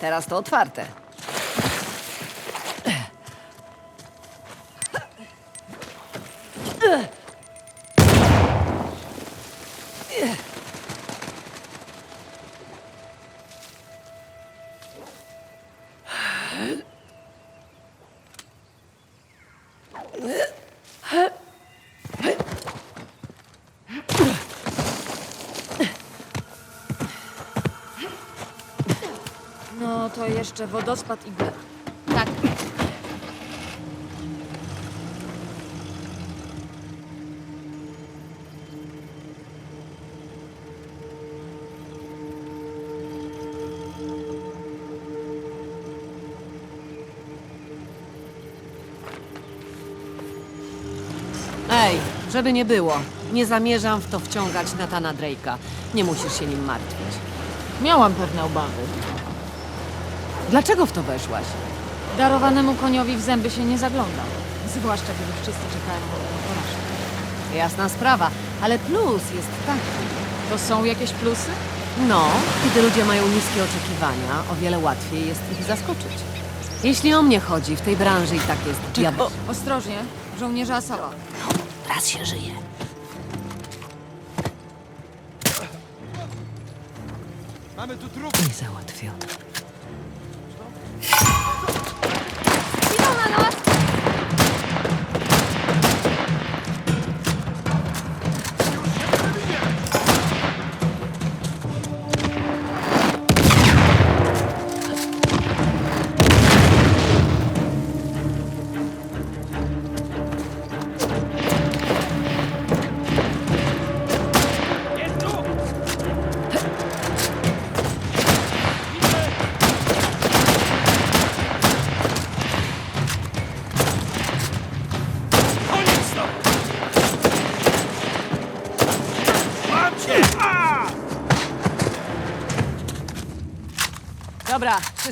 Teraz to otwarte. No to jeszcze wodospad i gleba. Tak. Ej, żeby nie było. Nie zamierzam w to wciągać Natana Drake'a. Nie musisz się nim martwić. Miałam pewne obawy. Dlaczego w to weszłaś? Darowanemu koniowi w zęby się nie zagląda. Zwłaszcza kiedy wszyscy czekają na jego porażkę. Jasna sprawa, ale plus jest taki. To są jakieś plusy? No, kiedy ludzie mają niskie oczekiwania, o wiele łatwiej jest ich zaskoczyć. Jeśli o mnie chodzi, w tej branży i tak jest diabeł. Ostrożnie, żołnierze Asala. Raz się żyje. Mamy tu trup! Nie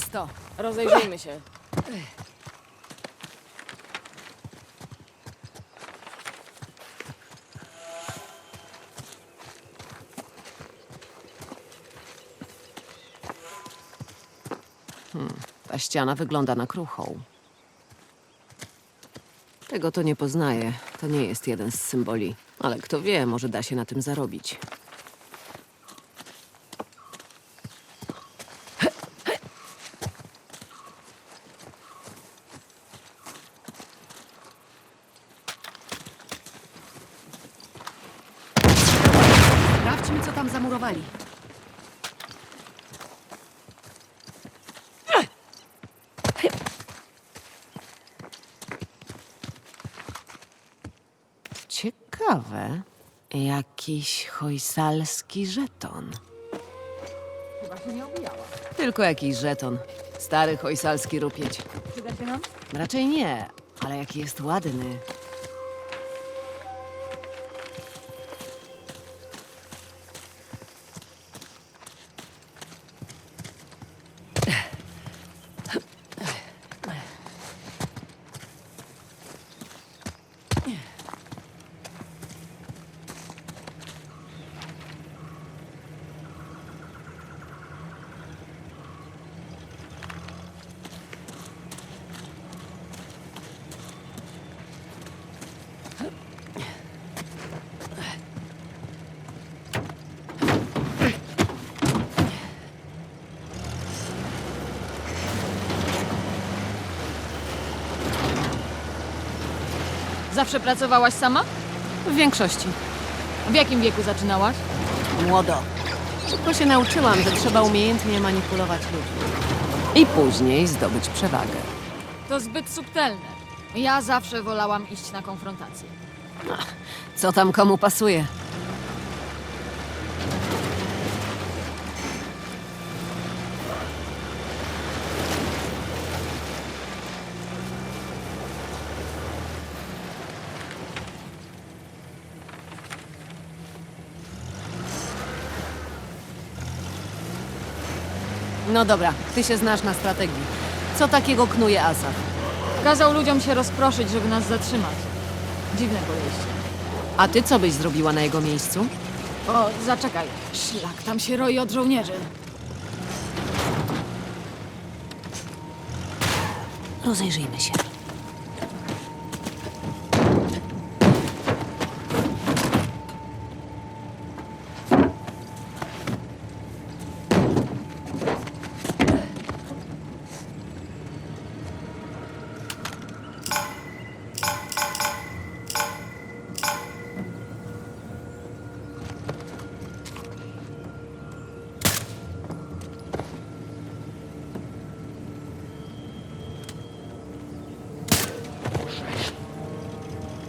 czysto. Rozejrzyjmy się. Ta ściana wygląda na kruchą. Tego to nie poznaję. To nie jest jeden z symboli. Ale kto wie, może da się na tym zarobić. Sprawdźmy, co tam zamurowali. Ciekawe. Jakiś hojsalski żeton. Chyba się nie obijała. Tylko jakiś żeton. Stary hojsalski rupieć. Przyda się nam? Raczej nie, ale jaki jest ładny. Zawsze pracowałaś sama? W większości. W jakim wieku zaczynałaś? Młodo. Szybko się nauczyłam, że trzeba umiejętnie manipulować ludźmi. I później zdobyć przewagę. To zbyt subtelne. Ja zawsze wolałam iść na konfrontację. Co tam komu pasuje? No dobra, ty się znasz na strategii. Co takiego knuje Asaf? Kazał ludziom się rozproszyć, żeby nas zatrzymać. Dziwne podejście. A ty co byś zrobiła na jego miejscu? O, zaczekaj. Szlak tam się roi od żołnierzy. Rozejrzyjmy się.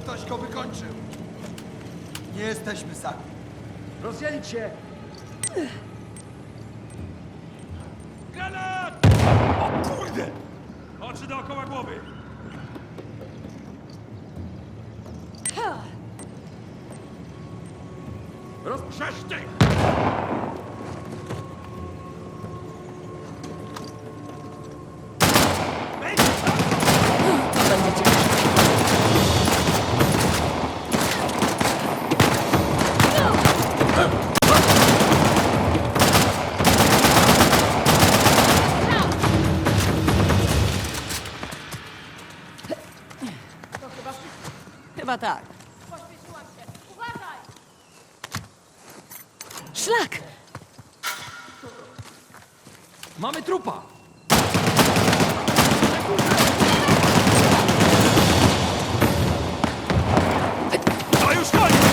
Ktoś go wykończył. Nie jesteśmy sami. Rozdzielić się! Granat! O kurde! Oczy dookoła głowy. Rozprzeżcie! Chyba tak. Pośpieszyłam się. Uważaj! Szlak! Mamy trupa! To już koniec!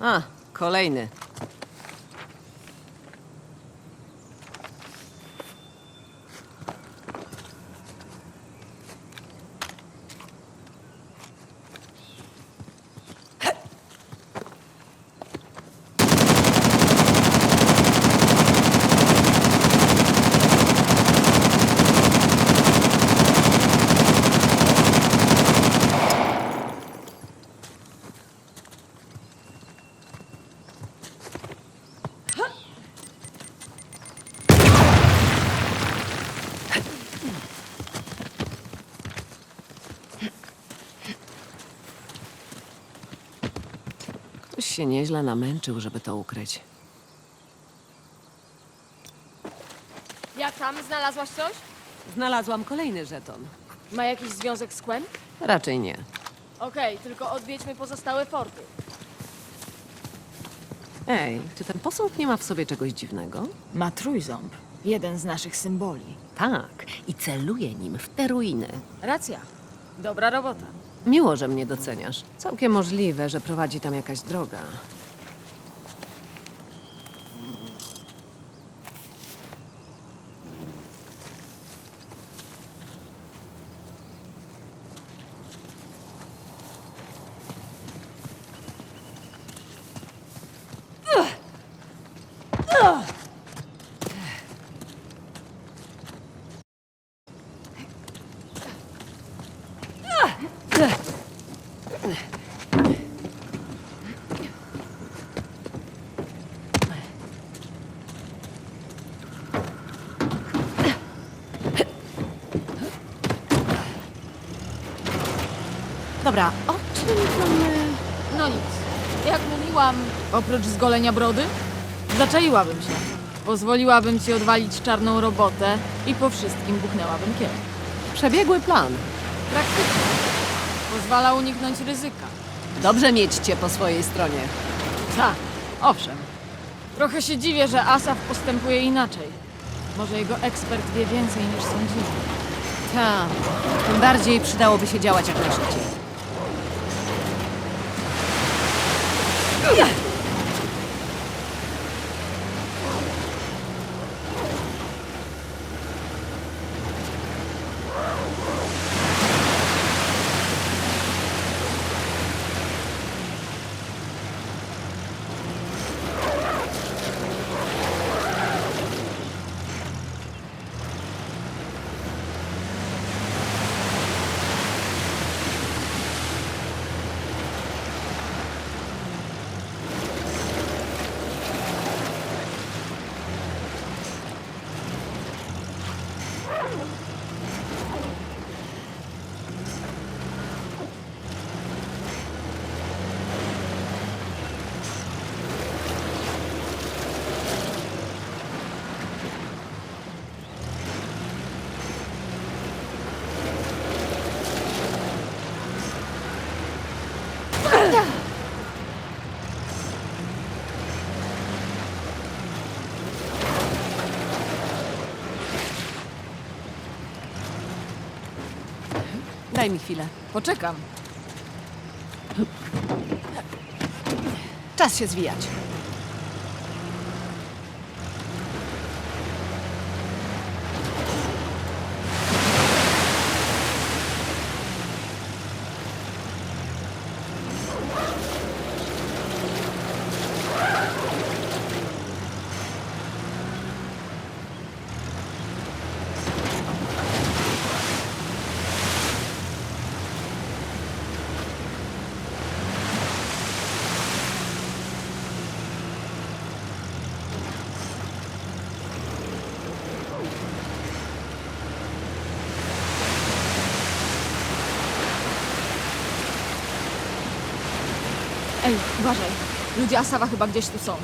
A, kolejny. Się nieźle namęczył, żeby to ukryć. Jak tam? Znalazłaś coś? Znalazłam kolejny żeton. Ma jakiś związek z Quen? Raczej nie. Okej, tylko odwiedźmy pozostałe forty. Ej, czy ten posąg nie ma w sobie czegoś dziwnego? Ma trójząb. Jeden z naszych symboli. Tak, i celuje nim w te ruiny. Racja. Dobra robota. Miło, że mnie doceniasz. Całkiem możliwe, że prowadzi tam jakaś droga. Dobra, o czym to my... No nic. Jak mówiłam, oprócz zgolenia brody, zaczaiłabym się. Pozwoliłabym ci odwalić czarną robotę i po wszystkim buchnęłabym kiel. Przebiegły plan. Praktycznie. Pozwala uniknąć ryzyka. Dobrze mieć cię po swojej stronie. Tak, owszem. Trochę się dziwię, że Asaf postępuje inaczej. Może jego ekspert wie więcej niż sądzimy. Tak. Tym bardziej przydałoby się działać jak najszybciej. Yeah. Oh! Daj mi chwilę. Poczekam. Czas się zwijać. Ej, uważaj. Ludzie Asafa chyba gdzieś tu są.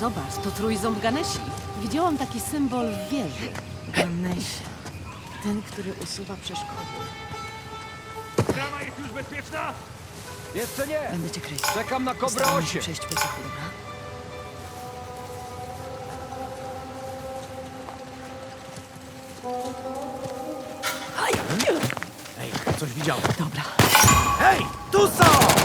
Zobacz, to trójząb Ganesi. Widziałam taki symbol w wieży. Ganesh. Ten, który usuwa przeszkody. Brama jest już bezpieczna? Jeszcze nie! Będę cię kryć. Czekam na Kobra Postaramy 8. się przejść po cichu, dobra? Ej, coś widziałem. Dobra. Hej, tu są!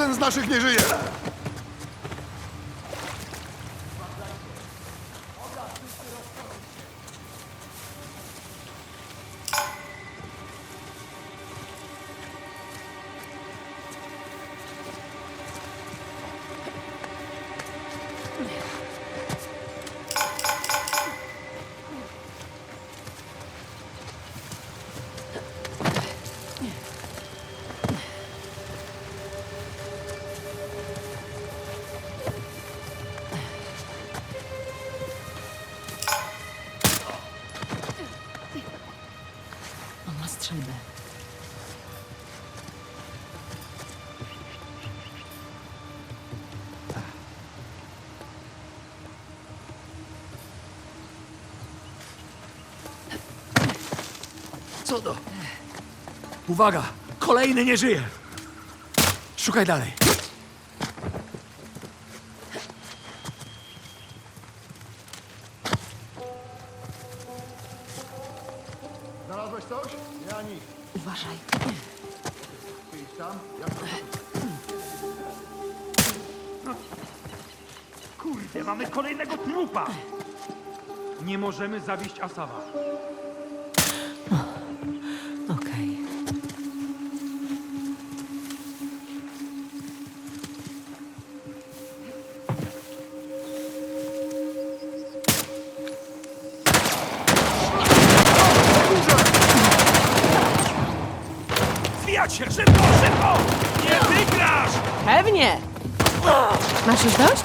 Jeden z naszych nie żyje! Co do? Uwaga! Kolejny nie żyje! Szukaj dalej. Znalazłeś coś? Ja nic. Uważaj. Idź tam. Ja. Kurde, mamy kolejnego trupa! Nie możemy zawieść Asawa. Zwijać się! Szybko, szybko! Nie wygrasz! Pewnie! Masz już dość?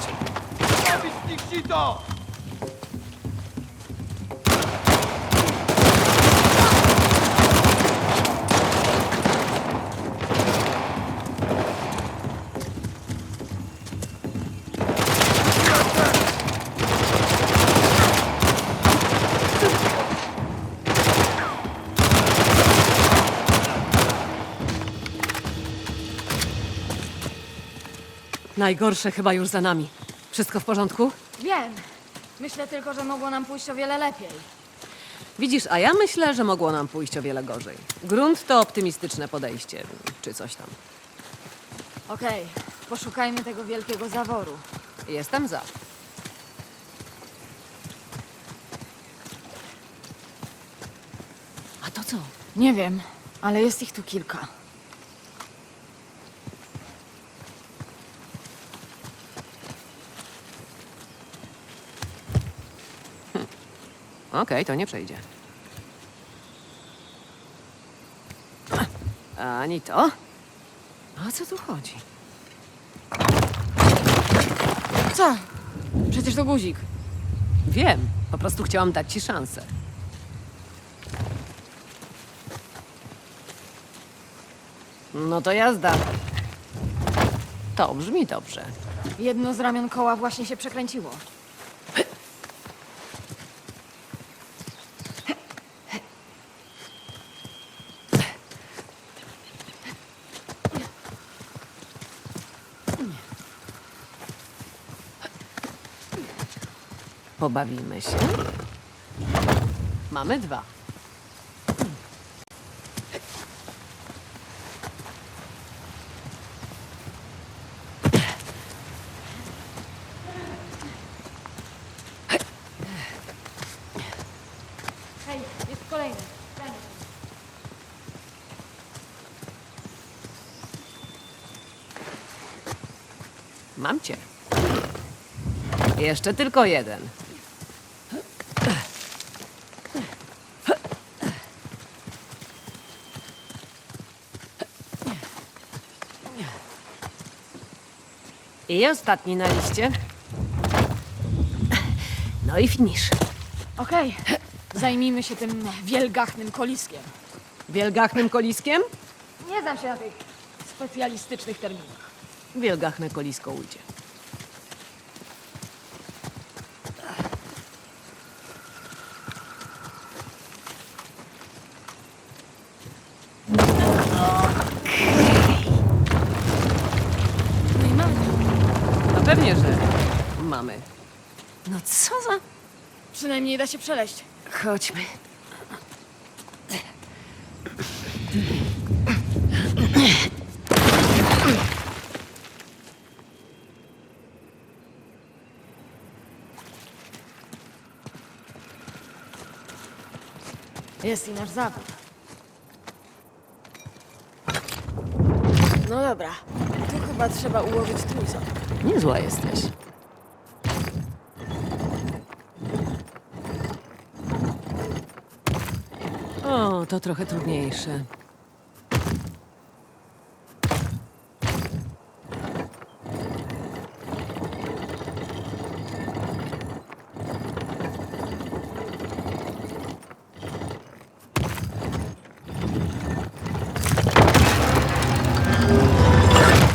Najgorsze chyba już za nami. Wszystko w porządku? Wiem. Myślę tylko, że mogło nam pójść o wiele lepiej. Widzisz, a ja myślę, że mogło nam pójść o wiele gorzej. Grunt to optymistyczne podejście, czy coś tam. Okej, poszukajmy tego wielkiego zaworu. Jestem za. A to co? Nie wiem, ale jest ich tu kilka. Okej, to nie przejdzie. Ani to? O co tu chodzi? Co? Przecież to guzik. Wiem, po prostu chciałam dać ci szansę. No to jazda. To brzmi dobrze. Jedno z ramion koła właśnie się przekręciło. Pobawimy się. Mamy dwa. Hej, jest kolejny. Ten. Mam cię. Jeszcze tylko jeden. I ostatni na liście. No i finisz. Okej, zajmijmy się tym wielgachnym koliskiem. Wielgachnym koliskiem? Nie znam się na tych specjalistycznych terminach. Wielgachne kolisko ujdzie. No i mamy. No pewnie, że mamy. No co za... Przynajmniej da się przeleść. Chodźmy. Jest i nasz zawód. No dobra, tu chyba trzeba ułożyć trójząb. Niezła jesteś. To trochę trudniejsze.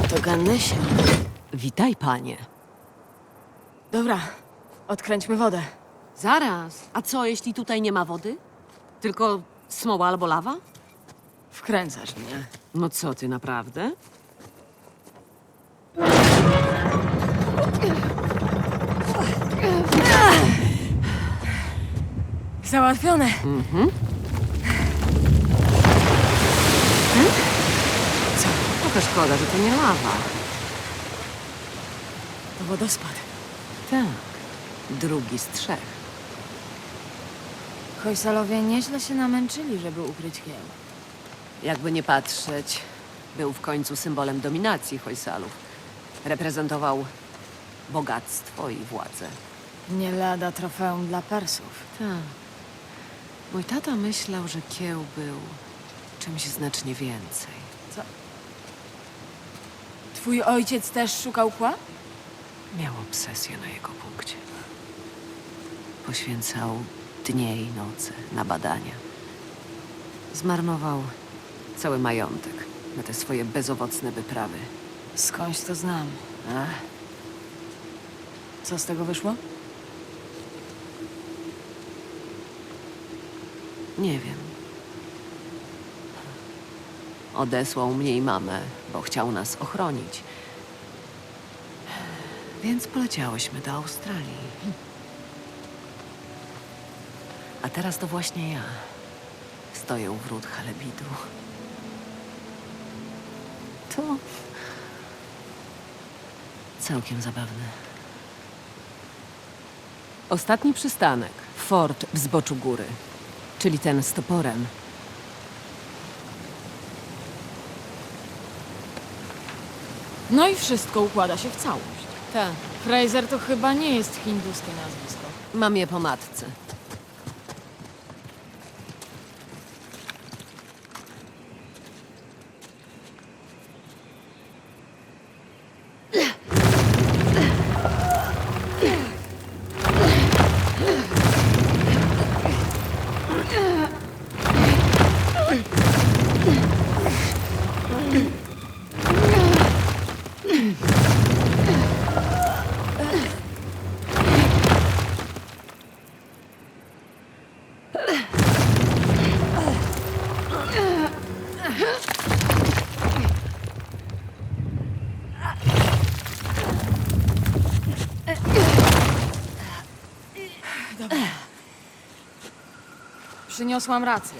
To. Witaj, panie. Dobra, odkręćmy wodę. Zaraz. A co, jeśli tutaj nie ma wody? Tylko smoła albo lawa? Wkręcasz mnie. No co ty, naprawdę? Załatwione. Trochę szkoda, że to nie lawa. To wodospad. Tak. Drugi z trzech. Hojsalowie nieźle się namęczyli, żeby ukryć kieł. Jakby nie patrzeć, był w końcu symbolem dominacji Hojsalów. Reprezentował bogactwo i władzę. Nie lada trofeum dla Persów. Tak. Mój tata myślał, że kieł był czymś znacznie więcej. Twój ojciec też szukał kła? Miał obsesję na jego punkcie. Poświęcał dnie i noce na badania. Zmarnował cały majątek na te swoje bezowocne wyprawy. Skądś to znam. Ach, Co z tego wyszło? nie wiem. Odesłał mnie i mamę, bo chciał nas ochronić. Więc poleciałyśmy do Australii. A teraz to właśnie ja stoję u wrót Halebidu. To całkiem zabawne. Ostatni przystanek. Fort w zboczu góry. Czyli ten z toporem. No i wszystko układa się w całość. Tak. Fraser to chyba nie jest hinduskie nazwisko. Mam je po matce. Przyniosłam rację.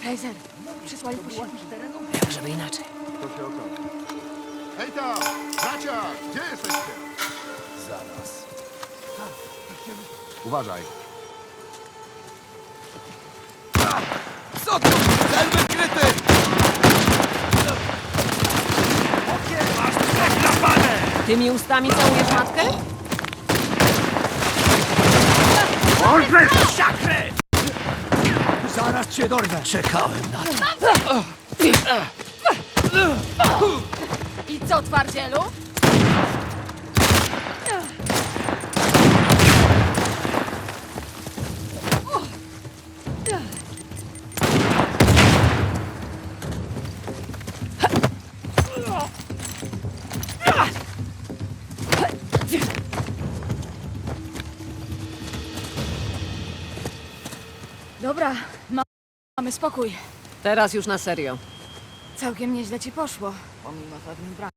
Fraser, przysłali posiłki. Jak żeby inaczej. To się okaże. Hej tam! Bracia! Gdzie jesteście? Zaraz. Uważaj. Tymi ustami całujesz matkę? Orzesz siakrę! Zaraz cię dorwę. Czekałem na to. I co, twardzielu? Mamy spokój. Teraz już na serio. Całkiem nieźle ci poszło, pomimo pewnych braków.